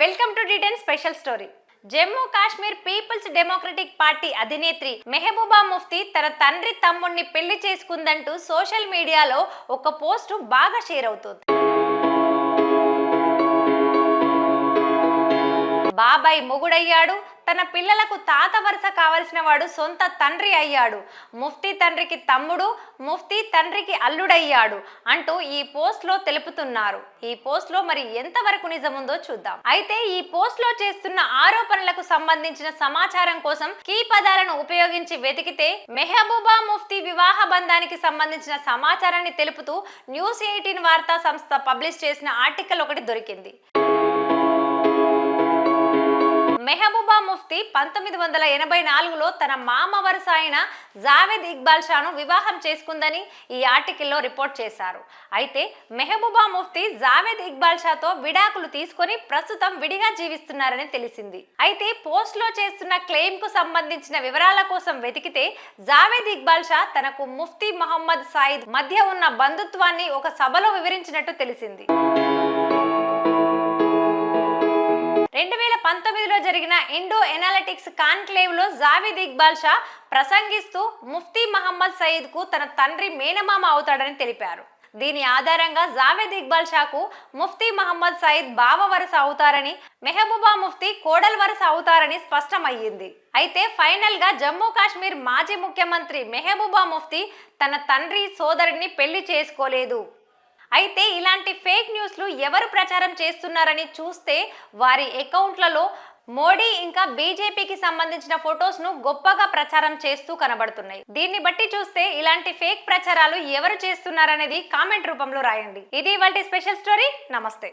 Welcome to డిటెన్ special story. Jammu Kashmir Peoples Democratic Party అధినేత్రి Mehbooba Mufti తన తండ్రి తమ్ముణ్ణి పెళ్ళి చేసుకుందంటూ సోషల్ మీడియాలో ఒక పోస్టు బాగా షేర్ అవుతుంది. బాబాయ్ మొగుడయ్యాడు. తన పిల్లలకు తాత వరుస కావలసిన వాడు సొంత తండ్రి అయ్యాడు. ముఫ్తీ తండ్రికి తమ్ముడు ముఫ్తీ తండ్రికి అల్లుడయ్యాడు అంటూ ఈ పోస్ట్లో తెలుపుతున్నారు. ఈ పోస్ట్లో మరి ఎంతవరకు నిజముందో చూద్దాం. అయితే ఈ పోస్ట్లో చేస్తున్న ఆరోపణలకు సంబంధించిన సమాచారం కోసం కీ పదాలను ఉపయోగించి వెతికితే మెహబూబా ముఫ్తీ వివాహ బంధానికి సంబంధించిన సమాచారాన్ని తెలుపుతూ న్యూస్ ఎయిటీన్ వార్తా సంస్థ పబ్లిష్ చేసిన ఆర్టికల్ ఒకటి దొరికింది. మెహబూబా ముఫ్తీ పంతొమ్మిది వందల ఎనభై నాలుగులో తన మామ వరుస అయిన జావేద్ ఇక్బాల్ షాను వివాహం చేసుకుందని ఈ ఆర్టికల్లో రిపోర్ట్ చేశారు. అయితే మెహబూబా ముఫ్తీ జావేద్ ఇక్బాల్ షాతో విడాకులు తీసుకొని ప్రస్తుతం విడిగా జీవిస్తున్నారని తెలిసింది. అయితే పోస్ట్లో చేస్తున్న క్లెయిమ్కు సంబంధించిన వివరాల కోసం వెతికితే జావేద్ ఇక్బాల్ షా తనకు ముఫ్తీ మహమ్మద్ సాయిద్ మధ్య ఉన్న బంధుత్వాన్ని ఒక సభలో వివరించినట్టు తెలిసింది. రెండు వేల పంతొమ్మిదిలో జరిగిన ఇండో ఎనాలిటిక్స్ కాన్క్లేవ్లో ఇక్బాల్ షా ప్రసంగిస్తూ ముఫ్తీ మహమ్మద్ సయీద్కు తన తండ్రి మేనమామ అవుతాడని తెలిపారు. దీని ఆధారంగా జావేద్ ఇక్బాల్ షాకు ముఫ్తీ మహమ్మద్ సయీద్ బావ వరుస అవుతారని మెహబూబా ముఫ్తీ కోడల్ వరుస అవుతారని స్పష్టమయ్యింది. అయితే ఫైనల్గా జమ్మూ కాశ్మీర్ మాజీ ముఖ్యమంత్రి మెహబూబా ముఫ్తీ తన తండ్రి సోదరుడిని పెళ్ళి చేసుకోలేదు. అయితే ఇలాంటి ఫేక్ న్యూస్లు ఎవరు ప్రచారం చేస్తున్నారని చూస్తే వారి అకౌంట్లలో మోడీ ఇంకా బీజేపీకి సంబంధించిన ఫొటోస్ను గొప్పగా ప్రచారం చేస్తూ కనబడుతున్నాయి. దీన్ని బట్టి చూస్తే ఇలాంటి ఫేక్ ప్రచారాలు ఎవరు చేస్తున్నారనేది కామెంట్ రూపంలో రాయండి. ఇది ఇవాళ స్పెషల్ స్టోరీ. నమస్తే.